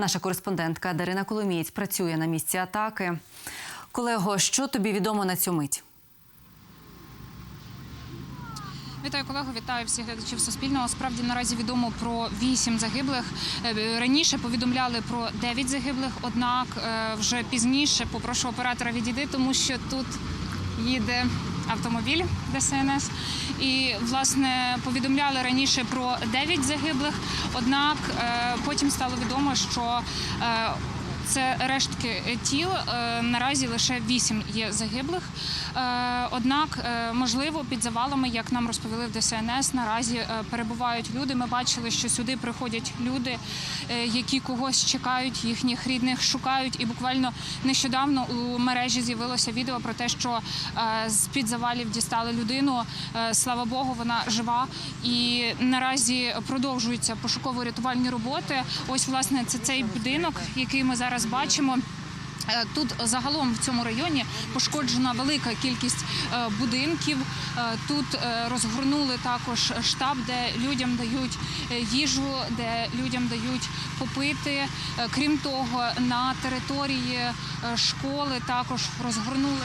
Наша кореспондентка Дарина Коломієць працює на місці атаки. Колего, що тобі відомо на цю мить? Вітаю колего, вітаю всіх глядачів Суспільного. Справді наразі відомо про вісім загиблих. Е, Раніше повідомляли про дев'ять загиблих. Однак е, вже пізніше попрошу оператора відійти, тому що тут їде автомобіль ДСНС. І власне повідомляли раніше про дев'ять загиблих. Однак е, потім стало відомо, що е, це рештки тіл. Е, Наразі лише вісім є загиблих. Е, Однак, е, можливо, під завалами, як нам розповіли в ДСНС, наразі е, перебувають люди. Ми бачили, що сюди приходять люди, е, які когось чекають, їхніх рідних шукають. І буквально нещодавно у мережі з'явилося відео про те, що е, з під завалів дістали людину. Е, Слава Богу, вона жива. І наразі продовжуються пошуково-рятувальні роботи. Ось, власне, це цей будинок, який ми зараз бачимо. Е, Тут загалом в цьому районі пошкоджена велика кількість е, будинків. Е, Тут розгорнули також штаб, де людям дають їжу, де людям дають попити. Крім того, на території школи також розгорнули.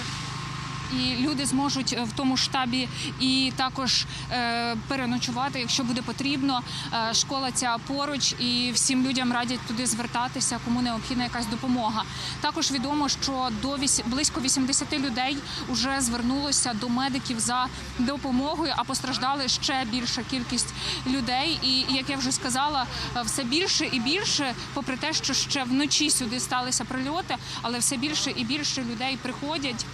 І люди зможуть е, в тому штабі і також е, переночувати, якщо буде потрібно. Е, школа ця поруч, і всім людям радять туди звертатися, кому необхідна якась допомога. Також відомо, що до близько 80 людей вже звернулося до медиків за допомогою, а постраждали ще більша кількість людей. І як я вже сказала, все більше і більше, попри те, що ще вночі сюди сталися прильоти, але все більше і більше людей приходять.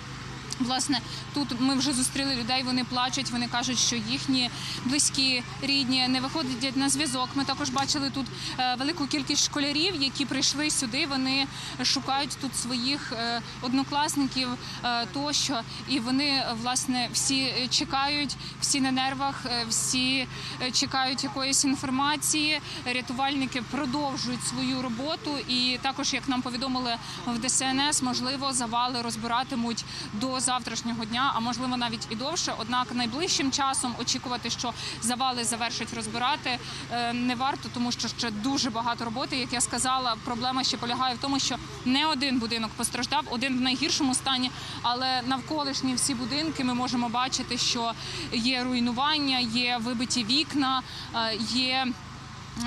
Власне, тут ми вже зустріли людей. Вони плачуть. Вони кажуть, що їхні близькі, рідні не виходять на зв'язок. Ми також бачили тут е, велику кількість школярів, які прийшли сюди. Вони шукають тут своїх е, однокласників е, тощо. І вони власне всі чекають, всі на нервах, всі чекають якоїсь інформації. Рятувальники продовжують свою роботу. І також, як нам повідомили в ДСНС, можливо, завали розбиратимуть до завтрашнього дня, а можливо навіть і довше. Однак найближчим часом очікувати, що завали завершать розбирати, е, не варто, тому що ще дуже багато роботи. Як я сказала, проблема ще полягає в тому, що не один будинок постраждав, один в найгіршому стані, але навколишні всі будинки ми можемо бачити, що є руйнування, є вибиті вікна, е, є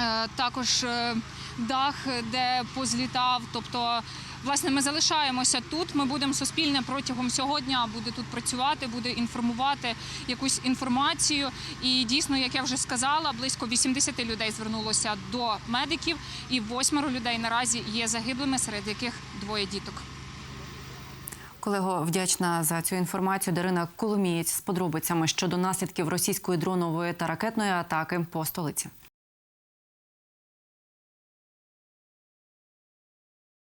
е, також дах, де позлітав. Тобто, власне, ми залишаємося тут. Ми будемо суспільне протягом всього дня буде тут працювати, буде інформувати якусь інформацію. І дійсно, як я вже сказала, близько 80 людей звернулося до медиків, і восьмеро людей наразі є загиблими, серед яких двоє діток. Колего, вдячна за цю інформацію. Дарина Коломієць з подробицями щодо наслідків російської дронової та ракетної атаки по столиці.